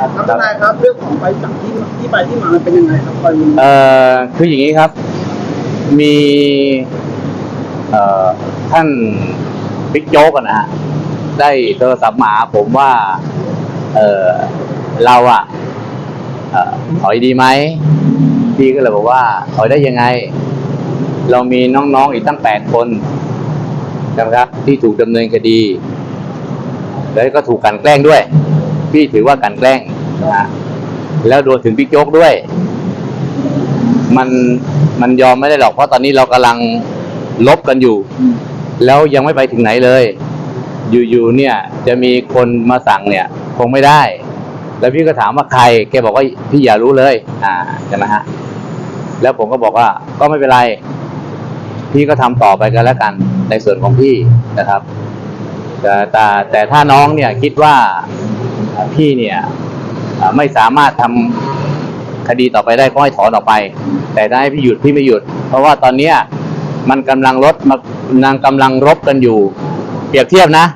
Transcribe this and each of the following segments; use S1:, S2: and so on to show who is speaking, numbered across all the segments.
S1: ครับทนายครับเรื่องของใบสั่งที่ที่ไปที่มามันเป็นยังไงครับคอยมี
S2: เอ่อคืออย่างนี้ครับ มีเอ่อท่านบิ๊กโจ๊กอะนะฮะได้โทรศัพท์มาหาผมว่าเออเราอะเอ่อถอยดีไหมพี่ก็เลยบอกว่าถอยได้ยังไง เรามีน้องๆอีกตั้งแปดคนนะครับที่ถูกดำเนินคดี แล้วก็ถูกกลันแกล้งด้วย พี่ถือว่ากลันแกล้งนะฮะแล้วโดนถึงบิ๊กโจ๊กด้วย มันมันยอมไม่ได้หรอกเพราะตอนนี้เรากำลังลบกันอยู่ แล้วยังไม่ไปถึงไหนเลย อยู่ๆเนี่ย จะมีคนมาสั่งเนี่ย คงไม่ได้ แล้วพี่ก็ถามว่าใคร แกบอกว่าพี่อย่ารู้เลย อ่าใช่ไหมฮะแล้วผมก็บอกว่า ก็ไม่เป็นไร พี่ก็ทำต่อไปกันแล้วกัน ในส่วนของพี่นะครับ แต่แต่แต่ถ้าน้องเนี่ยคิดว่า พี่เนี่ยไม่สามารถทำคดีต่อไปได้ก็ให้ถอนออกไป แต่ถ้าให้พี่หยุดพี่ไม่หยุด เพราะว่าตอนเนี้ยมันกำลังลดมานางกำลังรบกันอยู่ เปรียบเทียบนะ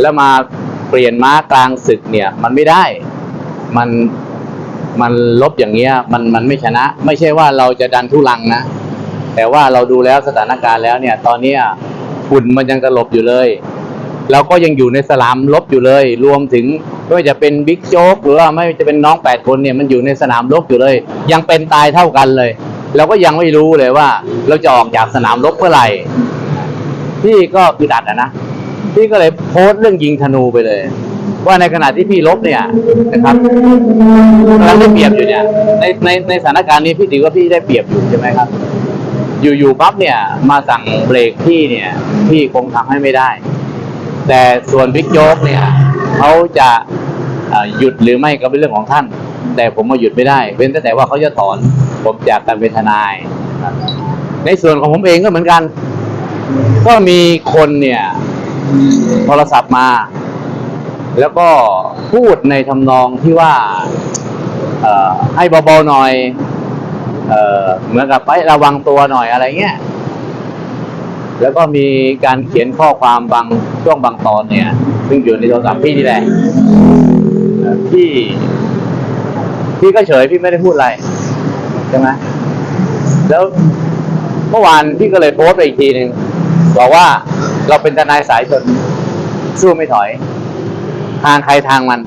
S2: แล้วมาเปลี่ยนม้ากลางศึกเนี่ย มันไม่ได้มันมันลบอย่างเงี้ยมันมันไม่ชนะ ไม่ใช่ว่าเราจะดันทุลังนะ แต่ว่าเราดูแล้วสถานการณ์แล้วเนี่ย ตอนเนี้ยฝุ่นมันยังตลบอยู่เลย เราก็ยังอยู่ในสนามรบอยู่เลย รวมถึง ไม่ว่าจะเป็นบิ๊กโจ๊กหรือว่าไม่ว่าจะเป็นน้องแปดคนเนี่ยมันอยู่ในสนามรบอยู่เลย ยังเป็นตายเท่ากันเลยเราก็ยังไม่รู้เลยว่า เราจะออกจากสนามรบเมื่อไหร่พี่ก็อึดอัดนะพี่ก็เลยโพสต์เรื่องยิงธนูไปเลย ว่าในขณะที่พี่ลบเนี่ยนะครับกำลังได้เปรียบอยู่เนี่ย ในในในสถานการณ์นี้พี่ถือว่าพี่ได้เปรียบอยู่ใช่ไหมครับ อยู่ๆปั๊บเนี่ย มาสั่งเบรกพี่เนี่ย พี่คงทำให้ไม่ได้ แต่ส่วนบิ๊กโจ๊กเนี่ยเขาจะ หยุดหรือไม่ก็เป็นเรื่องของท่าน แต่ผมมาหยุดไม่ได้เว้นแต่ว่าเขาจะถอนผมจากการเป็นทนายในส่วนของผมเองก็เหมือนกัน ก็มีคนเนี่ยโทรศัพท์มา แล้วก็พูดในทำนองที่ว่าให้เบาๆหน่อยเอเหมือนกับไประวังตัวหน่อยอะไรเงี้ยแล้วก็มีการเขียนข้อความบางช่วงบางตอนเนี่ย ซึ่งอยู่ในโทรศัพท์พี่นี่แหละ พี่ พี่ก็เฉยพี่ไม่ได้พูดอะไรใช่ไหมแล้วเมื่อวานพี่ก็เลยโพสต์ไปอีกทีหนึ่งบอกว่าเราเป็นทนายสายชนสู้ไม่ถอย ทางใครทางมัน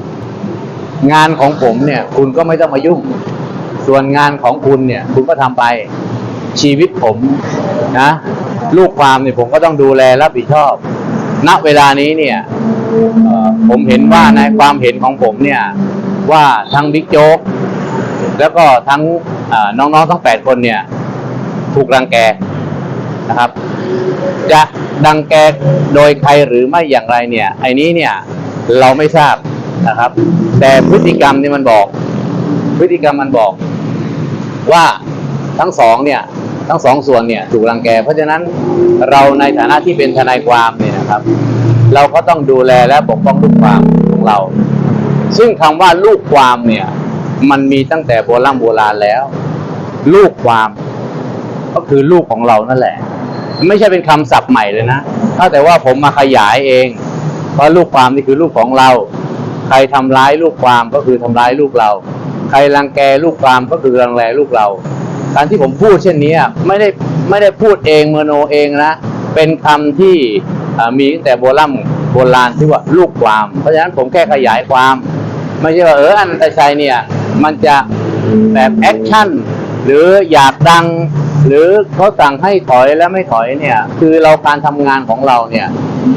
S2: งานของผมเนี่ย คุณก็ไม่ต้องมายุ่ง ส่วนงานของคุณเนี่ย คุณก็ทำไปชีวิตผมนะ ลูกความเนี่ยผมก็ต้องดูแลรับผิดชอบณเวลานี้เนี่ย ผมเห็นว่าในความเห็นของผมเนี่ยว่าทั้งบิ๊กโจ๊กแล้วก็ทั้งน้องๆทั้งแปดคนเนี่ย ถูกรังแกนะครับ จะดังแกโดยใครหรือไม่อย่างไรเนี่ยไอ้นี้เนี่ยเราไม่ทราบนะครับ แต่พฤติกรรมนี่มันบอก พฤติกรรมมันบอก ว่าทั้งสองเนี่ยทั้งสองส่วนเนี่ยถูกรังแก เพราะฉะนั้นเราในฐานะที่เป็นทนายความเนี่ยนะครับ เราก็ต้องดูแลและปกป้องลูกความของเรา ซึ่งคำว่าลูกความเนี่ย มันมีตั้งแต่โบราณโบราณแล้ว ลูกความ ก็คือลูกของเรานั่นแหละ ไม่ใช่เป็นคำศัพท์ใหม่เลยนะถ้าแต่ว่าผมมาขยายเองเพราลูกความนี่คือลูกของเรา ใครทำร้ายลูกความก็คือทำร้ายลูกเรา ใครรังแกลูกความก็คือรังแกลูกเรา การที่ผมพูดเช่นนี้ไม่ได้ไม่ได้พูดเองเมโนเองนะเป็นคำที่ มีตั้งแต่โบราณโบราณที่ว่าลูกความ เพราะฉะนั้นผมแค่ขยายความ ไม่ใช่ว่าเอออนันตชัยเนี่ยมันจะแบบแอคชั่นหรืออยากดัง หรือเขาสั่งให้ถอยแล้วไม่ถอยเนี่ย คือเราการทำงานของเราเนี่ย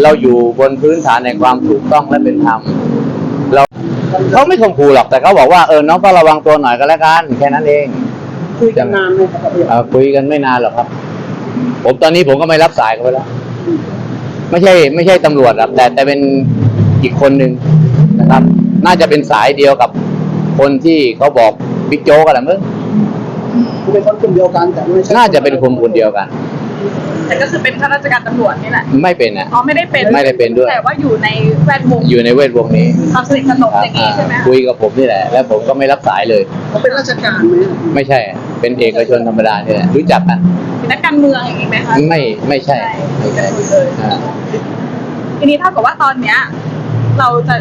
S2: เราอยู่บนพื้นฐานในความถูกต้องและเป็นธรรมเราเขาไม่ข่มขู่หรอกแต่เขาบอกว่าเออน้องก็ระวังตัวหน่อยก็แล้วกันแค่นั้นเอง
S1: คุยกันนานไหมครับพี่
S2: เอ่อคุยกันไม่นานหรอกครับ ผมตอนนี้ผมก็ไม่รับสายเขาไปแล้ว ไม่ใช่ ไม่ใช่ตำรวจครับ แต่แต่เป็นอีกคนหนึ่งนะครับ น่าจะเป็นสายเดียวกับคนที่เขาบอกบิ๊กโจ๊กกันแหละมึง
S1: คือเป็นคนกลุ่มเดียวกันแต่ไม่ใช่
S2: น่าจะเป็นคนคนเดียวกัน
S3: แต่ก็คือเป็นข้าราชการตำรวจนี่แหละ
S2: ไม่เป็นนะ
S3: อ๋อไม่ได้เป็น
S2: ไม่ได้เป็นด้วย
S3: แต่ว่าอยู่ในแวดวง
S2: อยู่ในเวทวงนี้
S3: ความสนิทสนมอย่างนี้ใช่ไหม
S2: อ่าคุยกับผมนี่แหละ แล้วผมก็ไม่รับสายเลย
S1: เขาเป็นราชการไหม
S2: ไม่ใช่ เป็นเอกชนธรรมดานี่แหละรู้จักกัน
S3: เป็ นนักการเมืองอย่างนี้ไหมคะ
S2: ไม่ไม่ใช่ไม่ใช่อ่า
S3: ทีนี้เท่ากับว่าตอนเนี้ย เราจะ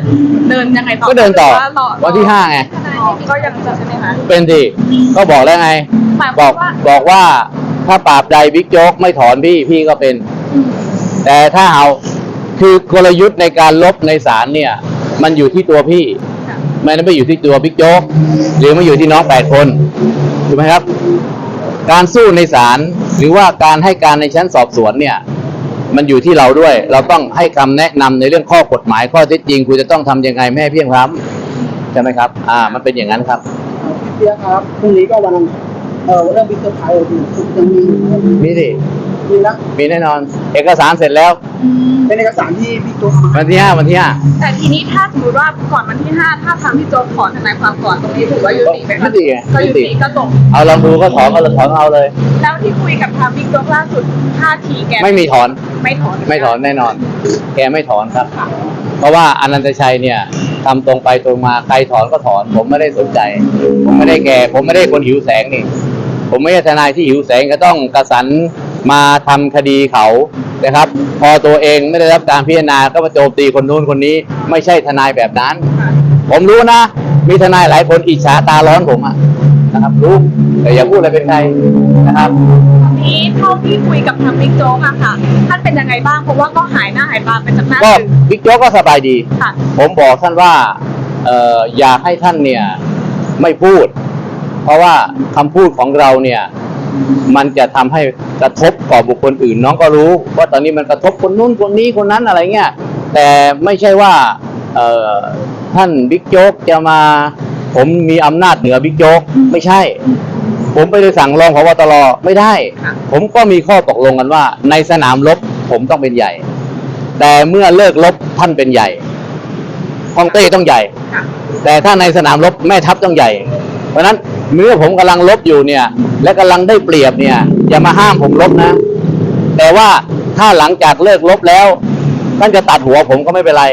S3: เดินยังไงต่อ
S2: ก็เดินต่อ
S3: หรืารอ
S2: วันที่ห้าไง
S3: อ๋อก็ยังจะใช่ไหมคะ
S2: เป็นสิก็บอกแล้วไง
S3: หมายค
S2: บ
S3: วา
S2: อ
S3: ม
S2: ก
S3: ว่า
S2: บอกว่าถ้าปราบใดบิ๊กโจ๊กไม่ถอนพี่พี่ก็เป็น
S3: อืม
S2: แต่ถ้าเอาคือกลยุทธ์ในการลบในศาลเนี่ย มันอยู่ที่ตัวพี่
S3: ค่ะ
S2: ไม่ได้ไม่อยู่ที่ตัวบิ๊กโจ๊กหรือไม่อยู่ที่น้องแปดคนถูกไหมครับ การสู้ในศาล หรือว่าการให้การในชั้นสอบสวนเนี่ย มันอยู่ที่เราด้วย เราต้องให้คำแนะนำในเรื่องข้อกฎหมาย ข้อเท็จจริงคุณจะต้องทำยังไงไม่ให้เพียงพล้ำใช่ไหมครับ อ่า มันเป็นอย่างนั้นครับ
S1: พี่เปียกครับพรุ่งนี้ก็วันเอ่อเรื่องบิ๊กเซอร์ไพรส์อยู่ยังมีอยู่
S2: มีสิ
S1: มีนะ
S2: มีแน่นอน เอกสารเสร็จแล้ว
S3: อืม
S1: เป็นเอกสารที่พี่โจ๊กเอามา
S2: วันที่ห้าวันที่ห้า
S3: แต่ทีนี้ถ้าสมมติว่าก่อนวันที่ห้าถ้าทางพี่โจ๊กถอนทนายความก่อนตรงนี้ถือว่ายุติไหม
S2: ยุ
S3: คะ
S2: ติไง
S3: ก็
S2: ยุ
S3: ยุ
S2: ติ
S3: ติก็จบ
S2: เอาลองดูก็ถอนก็ถอนเอาเลย
S3: แล้วที่คุยกับทางบิ๊กโจ๊กล่าสุดท่าทีแก
S2: ไม่มีถอน
S3: ไม่ถอน
S2: ไม่ถอนแน่นอน แกไม่ถอนครับ
S3: ค่ะ
S2: เพราะว่าอนันตชัยเนี่ยทำตรงไปตรงมาใครถอนก็ถอน ผมไม่ได้สนใจ ผมไม่ได้แก่ ผมไม่ได้คนหิวแสงนี่ ผมไม่ใช่ทนายที่หิวแสงก็ต้องกระสัน มาทำคดีเขานะครับ พอตัวเองไม่ได้รับการพิจารณาก็มาโจมตีคนนู้นคนนี้ ไม่ใช่ทนายแบบนั้น
S3: ค่ะ
S2: ผมรู้นะ มีทนายหลายคนอิจฉาตาร้อนผมอะนะครับ รู้แต่อย่าพูดอะไรเป็นใครนะครับ
S3: ตอนนี้เท่าที่คุยกับทางบิ๊กโจ๊กอะค่ะ ท่านเป็นยังไงบ้างเพราะว่าก็หายหน้าหายตาไปจากหน้า
S2: ก็
S3: สื่อ
S2: บิ๊กโจ๊กก็สบายดี
S3: ค่ะ
S2: ผมบอกท่านว่าเอ่ออยากให้ท่านเนี่ยไม่พูด เพราะว่าคำพูดของเราเนี่ย มันจะทำให้กระทบต่อบุคคลอื่น น้องก็รู้ว่าตอนนี้มันกระทบคนนู้นคนนี้คนนั้นอะไรเงี้ยแต่ไม่ใช่ว่าท่านบิ๊กโจ๊กจะมา ผมมีอำนาจเหนือบิ๊กโจ๊กไม่ใช่ ผมไปเลยสั่งรองพบตรไม่ได้ ผมก็มีข้อตกลงกันว่า ในสนามรบผมต้องเป็นใหญ่ แต่เมื่อเลิกรบท่านเป็นใหญ่ฮ่องเต้ต้องใหญ่ แต่ถ้าในสนามรบแม่ทัพต้องใหญ่ เพราะนั้น เมื่อผมกำลังรบอยู่เนี่ย และกำลังได้เปรียบเนี่ย อย่ามาห้ามผมรบนะ แต่ว่าถ้าหลังจากเลิกรบแล้วท่านจะตัดหัวผมก็ไม่เป็นไร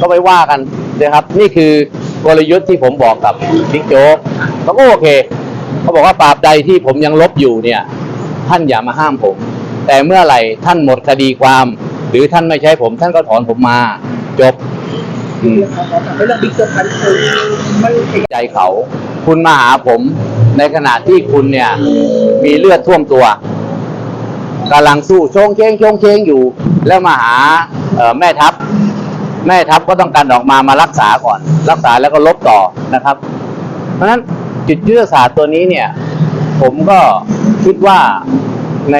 S2: ก็ไม่ว่ากันนะครับ นี่คือกลยุทธ์ที่ผมบอกกับบิ๊กโจ๊กเขาก็โอเคเขาบอกว่าปราบใดที่ผมยังลบอยู่เนี่ย ท่านอย่ามาห้ามผม แต่เมื่อไหร่ท่านหมดคดีความ หรือท่านไม่ใช้ผม ท่านก็ถอนผมมา จบอืม
S1: ขอขอกลับไปเรื่องบิ๊กเซอร์ไพรส์คือมันเอก
S2: ใจเขา คุณมาหาผม ในขณะที่คุณเนี่ย มีเลือดท่วมตัวกำลังสู้โชงเชงโชงเชงอยู่ แล้วมาหาเอ่อแม่ทัพ แม่ทัพก็ต้องการออกมามารักษาก่อน รักษาแล้วก็ลบต่อนะครับ เพราะฉะนั้นจิตยุทธศาสตร์ตัวนี้เนี่ย ผมก็คิดว่าใน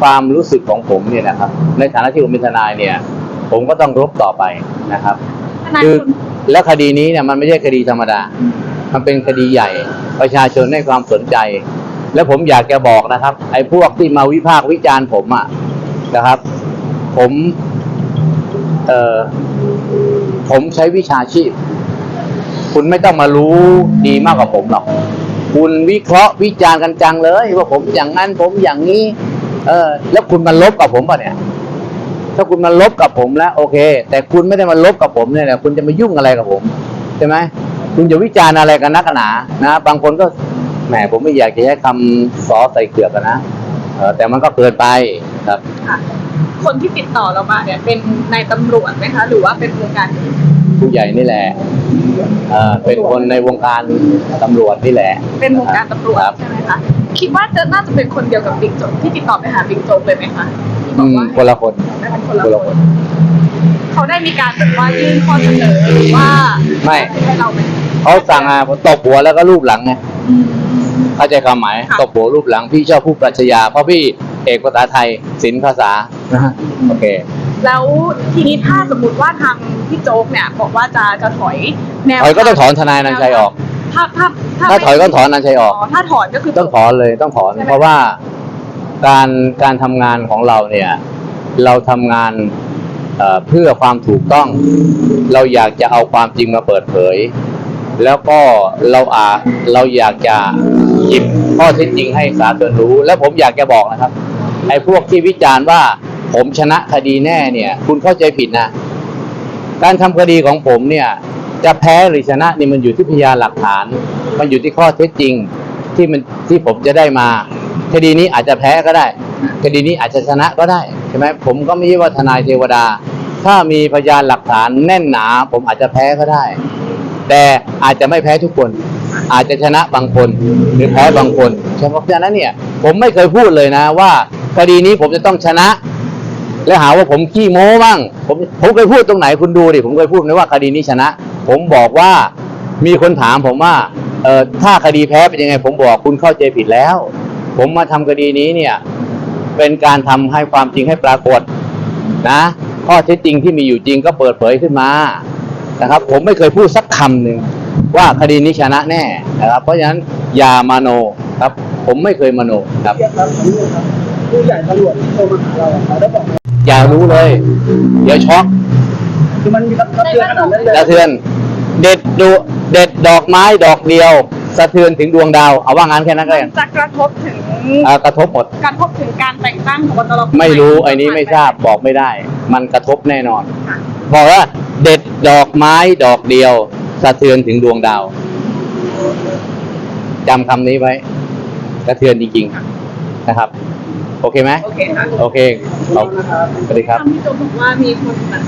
S2: ความรู้สึกของผมเนี่ยนะครับ ในฐานะที่ผมเป็นทนายเนี่ย ผมก็ต้องรบต่อไปนะครับ
S3: ทนาย
S2: คือ
S3: คุณ
S2: แล้วคดีนี้เนี่ยมันไม่ใช่คดีธรรมดา มันเป็นคดีใหญ่ ประชาชนให้ความสนใจ แล้วผมอยากจะบอกนะครับ ไอ้พวกที่มาวิพากษ์วิจารณ์ผมอะนะครับ ผมเอ่อผมใช้วิชาชีพ คุณไม่ต้องมารู้ดีมากกว่าผมหรอก คุณวิเคราะห์วิจารณ์กันจังเลย ว่าผมอย่างนั้นผมอย่างนี้ เออ แล้วคุณมาลบกับผมป่ะเนี่ย ถ้าคุณมาลบกับผมแล้ว โอเค แต่คุณไม่ได้มาลบกับผมเนี่ยนะคุณจะมายุ่งอะไรกับผมใช่ไหม คุณจะวิจารณ์อะไรกันนักหนานะ บางคนก็แหมผมไม่อยากจะใช้คำซอใส่เกลือกอะนะเออแต่มันก็เกินไปครับ
S3: ค่ะคนที่ติดต่อเรามาเนี่ยเป็นนายตำรวจไหมคะ หรือว่าเป็นวงการอื่น
S2: ผู้ใหญ่นี่แหละเออเป็นคนในวงการตำรวจนี่แหละ
S3: เป็นวงการตำรวจ
S2: ครับ
S3: ใช่ไหมคะคิดว่าจะน่าจะเป็นคนเดียวกับบิ๊กโจ๊กที่ติดต่อไปหาบิ๊กโจ๊กเลยไหมคะที่บ
S2: อื
S3: อก
S2: ม
S3: ว่า
S2: คนละคน
S3: ให้เป็นคนละ
S2: คนละ
S3: ค
S2: คน
S3: นเขาได้มีการแบบว่ายื่นข้อเสนอหรือว่า
S2: ไม่
S3: ให้เราไหม
S2: เขาสั่งอะผมตบหัวแล้วก็รูปหลังไง
S3: อืม
S2: เข้าใจความหมาย
S3: ค่ะ
S2: ตบหัวรูปหลังพี่ชอบผู้ปรัชญาเพราะพี่เอกภาษาไทยศิลป์ภาษานะฮะโอเค
S3: แล้วทีนี้ถ้าสมมติว่าทางพี่โจ๊กเนี่ยบอกว่าจะจะถอยแนว
S2: ถอยก็ต้องถอนทนายอนันต์ชัยออก
S3: ถ้าถ้า
S2: ถ้าถอยก็ถอนอนันต์ชัยออก
S3: ถ้าถอนก็คือ
S2: ต้องถอนเลยต้องถอน
S3: ใช่ไหม
S2: เพราะว่าการการทำงานของเราเนี่ย เราทำงานเอ่อเพื่อความถูกต้อง เราอยากจะเอาความจริงมาเปิดเผย แล้วก็เราอาเราอยากจะหยิบข้อเท็จจริงให้สาธารณรู้ และผมอยากจะบอกนะครับไอ้พวกที่วิจารณ์ว่าผมชนะคดีแน่เนี่ย คุณเข้าใจผิดนะ การทำคดีของผมเนี่ย จะแพ้หรือชนะนี่มันอยู่ที่พยานหลักฐาน มันอยู่ที่ข้อเท็จจริงที่มันที่ผมจะได้มาคดีนี้อาจจะแพ้ก็ได้คดีนี้อาจจะชนะก็ได้ใช่ไหมผมก็ไม่ใช่ว่าทนายเทวดา ถ้ามีพยานหลักฐานแน่นหนา ผมอาจจะแพ้ก็ได้ แต่อาจจะไม่แพ้ทุกคน อาจจะชนะบางคนหรือแพ้บางคนเพราะฉะนั้นเนี่ย ผมไม่เคยพูดเลยนะว่าคดีนี้ผมจะต้องชนะ แล้วหาว่าผมขี้โม้บ้างผมผมเคยพูดตรงไหนคุณดูดิผมเคยพูดไหมว่าคดีนี้ชนะ ผมบอกว่ามีคนถามผมว่าเออถ้าคดีแพ้เป็นยังไง ผมบอกคุณเข้าใจผิดแล้ว ผมมาทำคดีนี้เนี่ย เป็นการทำให้ความจริงให้ปรากฏนะ ข้อเท็จจริงที่มีอยู่จริงก็เปิดเผยขึ้นมา นะครับ ผมไม่เคยพูดสักคำหนึ่งว่าคดีนี้ชนะแน่นะครับ เพราะฉะนั้นอย่ามาโนครับ ผมไม่เคยมาโนครับ
S1: เทียบครับขออนุญาตครับผู้ใหญ่ตำรวจที่โทรมาหาเราอะเขาได้บอกไหม
S2: อย่ารู้เลย เดี๋ยวช็อก
S1: คือมันมีกระเทือนขนาดนั้นเลย
S2: สะเทือนเด็ดดูเด็ดดอกไม้ดอกเดียว สะเทือนถึงดวงดาว เอาว่างั้นแค่นั้นก็ยัง
S3: จะกระทบถึง
S2: อ่ากระทบหมด
S3: กระทบถึงการแต่งตั้งของตร
S2: ไม่รู้ไอ้นี้ไม่ทราบบอกไม่ได้ มันกระทบแน่นอนบอกว่าเด็ดดอกไม้ดอกเดียว สะเทือนถึงดวงดาวจำคำนี้ไว้กระเทือนจริงๆนะครับ โอเคไหม
S3: โอเคค่ะ
S2: โอเค
S1: ขอบคุณนะครับ
S2: สวัสดีครับ
S3: คำที่โจบอกว่ามีคนแบบ